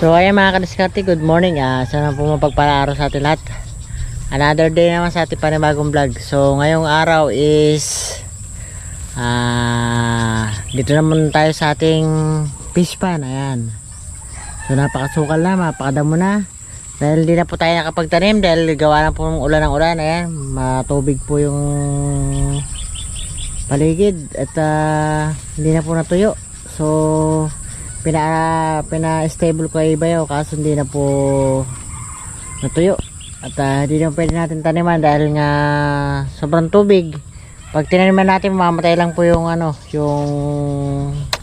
So ayan mga kadiskarte, good morning. Ah, sana po mapagpala araw sa atin lahat. Another day naman sa ating panibagong vlog. So ngayong araw is ah dito naman tayo sa ating fish pan. Ayan. So napakasukal na, napakadamo na. Dahil hindi na po tayo nakapagtanim dahil gawa na po ng ulan ng ulan. Ayan, matubig po yung paligid at ah, hindi na po natuyo. So pina pina stable ko ay bayaw kaso hindi na po natuyo. At ah, hindi na pwede natin taniman dahil nga sobrang tubig. Pag tinaniman natin mamatay lang po yung ano yung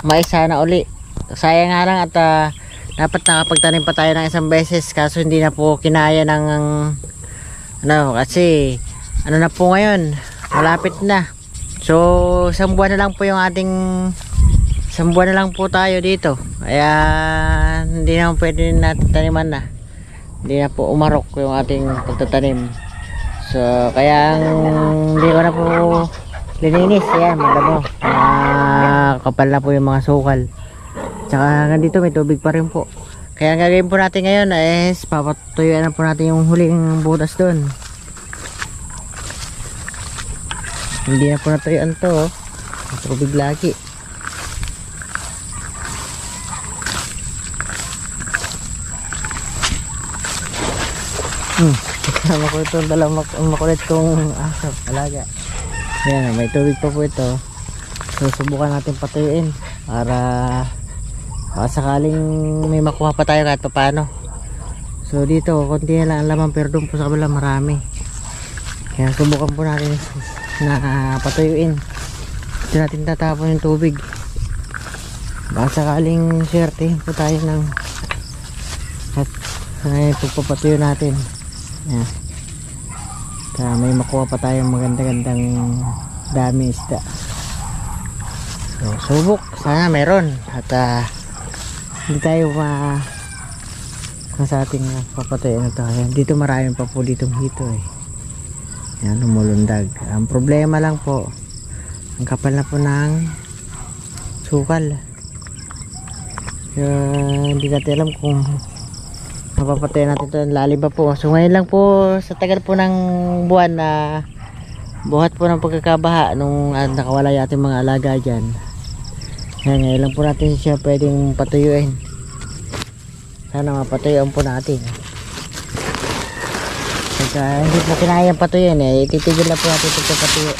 mais sana uli. Sayang nga lang at ah, dapat nakapagtanim pa tayo ng isang beses kaso hindi na po kinaya ng ano kasi ano na po ngayon malapit na. So isang buwan na lang po yung ating isang buwan na lang po tayo dito. Kaya hindi naman pwede natin taniman na. Hindi na po umarok yung ating pagtatanim. So kaya hindi ko na po lininis. Ayan magano mga kapal na po yung mga sukal. Tsaka dito may tubig pa rin po. Kaya ang gagawin po natin ngayon is papatuyuan na po natin yung huling butas doon. Hindi na po natuyuan to oh. Tubig lagi Hmm. Kasama ko ito dalawang mak makulit kong asap, alaga. Ayan, may tubig pa po ito. So, subukan natin patuyuin para baka sakaling may makuha pa tayo kahit pa paano. So, dito, konti na lang ang laman pero doon po sa kabila marami. Kaya subukan po natin na patuyuin. Dito natin tatapon yung tubig. Baka sakaling swerte po tayo ng at ay pagpapatuyo natin. Yan. Kaya may makuha pa tayong maganda-gandang dami isda. So, subok. Sana meron. At ah, hindi tayo ma kung sa ating uh, papatuyo na to. Ayan, dito marami pa po ditong hito eh. Yan, lumulundag. Ang problema lang po, ang kapal na po ng sukal. Kaya hindi natin alam kung mapapatay natin ito lalim pa po. So ngayon lang po sa tagal po ng buwan na buhat po ng pagkakabaha nung uh, nakawala yung mga alaga dyan. Ngayon, ngayon lang po natin siya pwedeng patuyuin. Sana mapatuyuan po natin. Pagka hindi po kinayang patuyuin eh. Ititigil na po natin pagkapatuyo.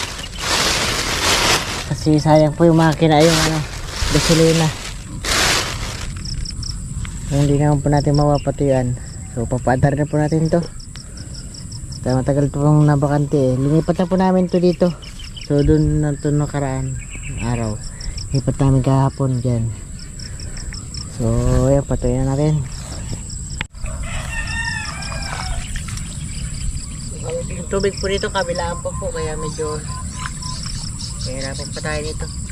Kasi sayang po yung makina yung ano gasolina kung hindi naman po natin mapapatuyuan so papaadar na po natin to. Kaya matagal po pong nabakante eh. linipat na po namin to dito. So dun na to nakaraan araw. Lipat namin kahapon dyan. So yan patuyuan natin. Yung tubig po dito kabilaan pa po kaya medyo kahirapan pa tayo nito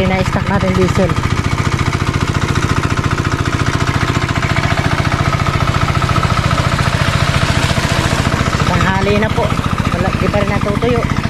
yung na-stack natin diesel. Tanghali na po. Wala di pa rin natutuyo.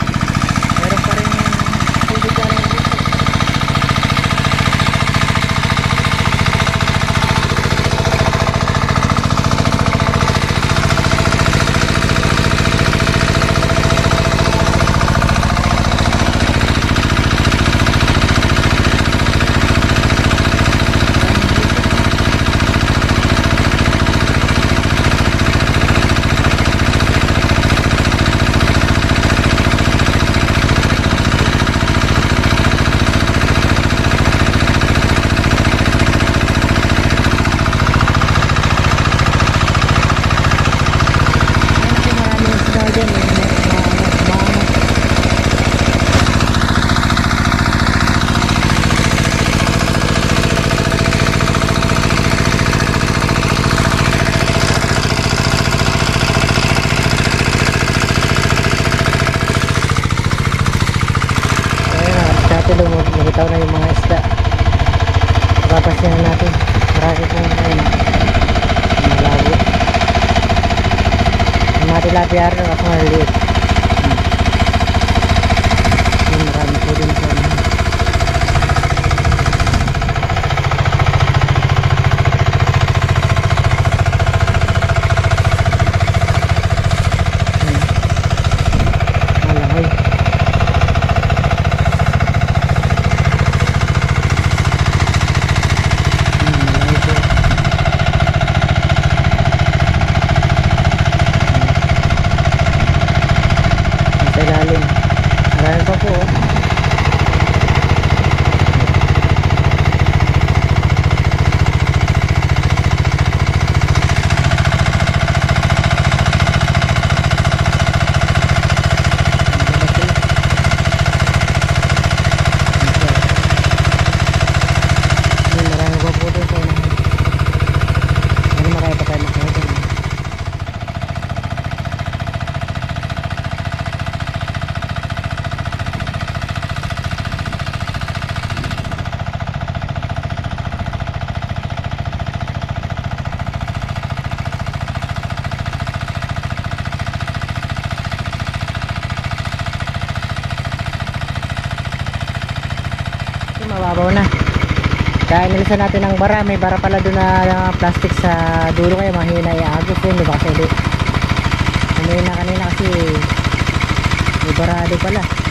bilisan natin ng bara. May bara pala doon na, na plastic sa dulo. Kaya mahina iagos ano yun diba kasi hindi umina kanina kasi may barado pala.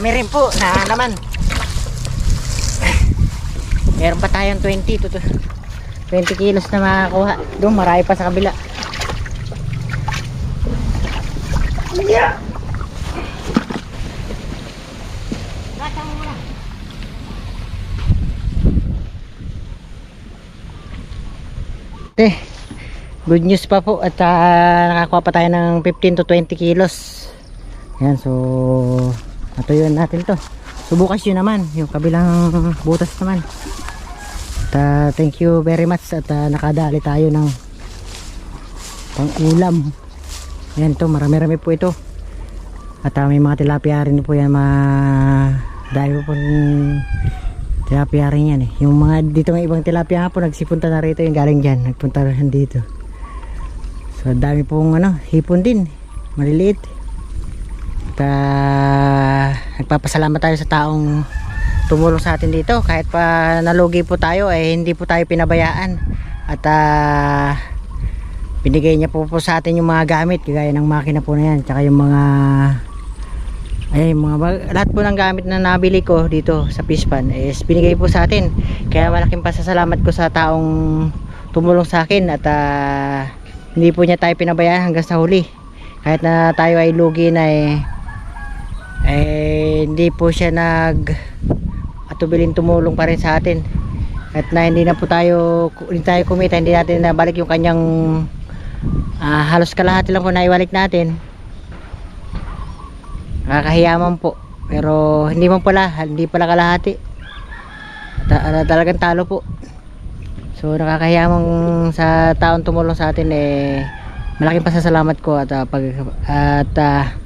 Marami rin po na naman. Meron pa tayong 20 to, to 20 kilos na makakuha. Doon, marami pa sa kabila. Yeah. Good news pa po at ah, nakakuha pa tayo ng 15 to 20 kilos. Yan, so natuyuan natin to. Subukas yun naman, yung kabilang butas naman. At ah, thank you very much at ah, nakadali tayo ng pang ulam. Yan to, marami-rami po ito. At ah, may mga tilapia rin po yan, ma dahil po tilapia rin yan eh. Yung mga dito may ibang tilapia nga po nagsipunta na rito yung galing dyan. Nagpunta rin dito. So dami pong ano, hipon din. Maliliit. Ah, nagpapasalamat tayo sa taong tumulong sa atin dito. Kahit pa nalugi po tayo eh hindi po tayo pinabayaan. At ah, binigay niya po po sa atin yung mga gamit kagaya ng makina po na yan. Tsaka yung mga ay mga lahat po ng gamit na nabili ko dito sa Pispan is binigay po sa atin. Kaya malaking pasasalamat ko sa taong tumulong sa akin at ah, hindi po niya tayo pinabayaan hanggang sa huli. Kahit na tayo ay lugi na eh, eh hindi po siya nag atubilin tumulong pa rin sa atin. At na hindi na po tayo hindi tayo kumita, hindi natin nabalik yung kanyang ah, halos kalahati lang po na iwalik natin. Nakakahiyaman po pero hindi man pala hindi pala kalahati. Ta- ah, talagang talo po. So nakakahiyaman sa taon tumulong sa atin eh malaking pasasalamat ko at ah, pag at ah,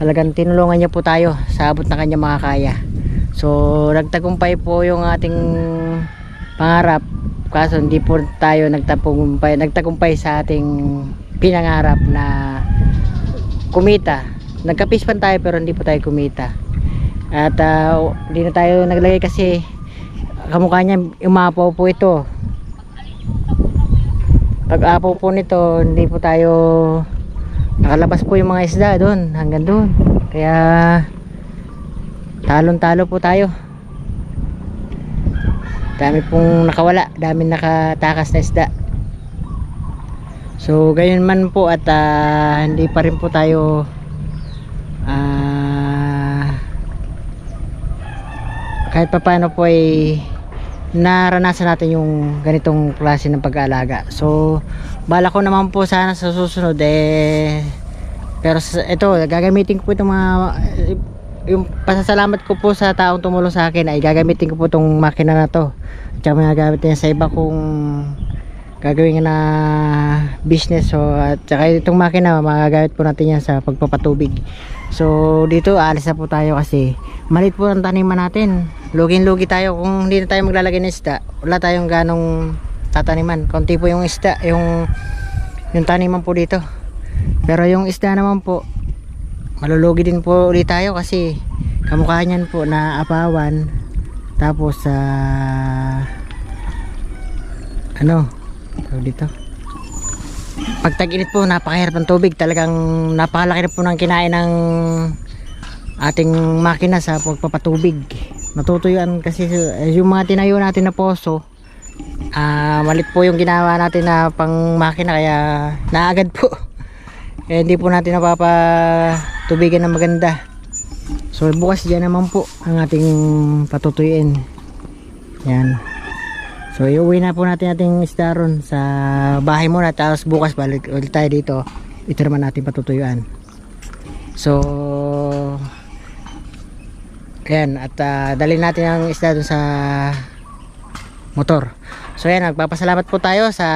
talagang tinulungan niya po tayo sa abot na kanya makakaya. So nagtagumpay po yung ating pangarap. Kaso hindi po tayo nagtagumpay nagtagumpay sa ating pinangarap na kumita. Nagkapispan tayo pero hindi po tayo kumita. At hindi na tayo naglagay kasi kamukha niya umapaw po ito. Pag apaw po nito hindi po tayo nakalabas po yung mga isda doon hanggang doon. Kaya talon talo po tayo. Dami pong nakawala dami nakatakas na isda. So gayon man po at ah, hindi pa rin po tayo ah kahit pa paano po ay naranasan natin yung ganitong klase ng pag-aalaga. So bala ko naman po sana sa susunod eh pero sa, ito gagamitin ko po itong mga yung pasasalamat ko po sa taong tumulong sa akin ay gagamitin ko po itong makina na to. At saka magagamit niya sa iba kung gagawin na business. So at saka itong makina magagamit po natin yan sa pagpapatubig. So dito aalis na po tayo kasi malit po ang taniman natin lugin lugi tayo. Kung hindi na tayo maglalagay ng isda wala tayong ganong tataniman. Konti po yung isda yung yung taniman po dito. Pero yung isda naman po malulugi din po ulit tayo kasi kamukha niyan po na apawan. Tapos sa ano tawag dito? Pag tag-init po napakahirap ng tubig. Talagang napakalaki na po ng kinain ng ating makina sa pagpapatubig natutuyuan kasi eh, yung mga tinayo natin na poso ah malit po yung ginawa natin na pang makina kaya naagad po kaya hindi po natin napapatubigan ng maganda so bukas dyan naman po ang ating patutuyuin yan So iuwi na po natin ating isda ron sa bahay muna tapos bukas balik ulit tayo dito. Ito natin patutuyuan. So Ayan at uh, dalhin natin ang isda dun sa motor. So ayan nagpapasalamat po tayo sa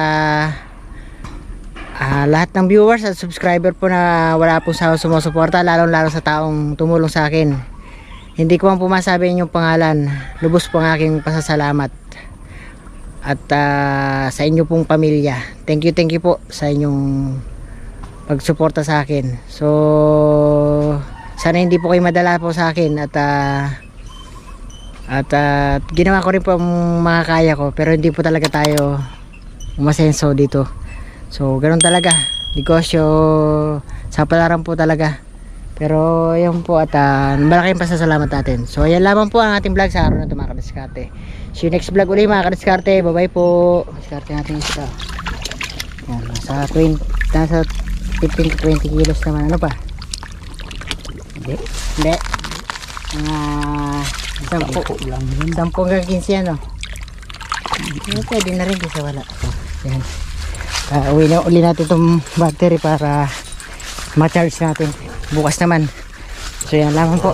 ah, lahat ng viewers at subscriber po na wala po sa sumusuporta lalong lalo sa taong tumulong sa akin. Hindi ko man po masabi yung pangalan. Lubos po ang aking pasasalamat at ah, sa inyo pong pamilya. Thank you, thank you po sa inyong pagsuporta sa akin. So, sana hindi po kayo madala po sa akin at ah, at ah, ginawa ko rin po ang mga kaya ko pero hindi po talaga tayo umasenso dito. So, ganun talaga. Negosyo sa palaran po talaga. Pero yun po at uh, malaking pasasalamat natin. So ayan lamang po ang ating vlog sa araw na ito mga kadiskarte. See you next vlog ulit mga kadiskarte. Bye bye po. Diskarte natin isa. Yan, nasa 20, nasa 15 to 20 kilos naman. Ano pa? Hindi. Hindi. Mga sampo. Sampo hanggang 15 ano. Eh, pwede na rin kasi wala. Yan. Uh, uwi na uli natin itong battery para ma-charge natin bukas naman so yan lamang po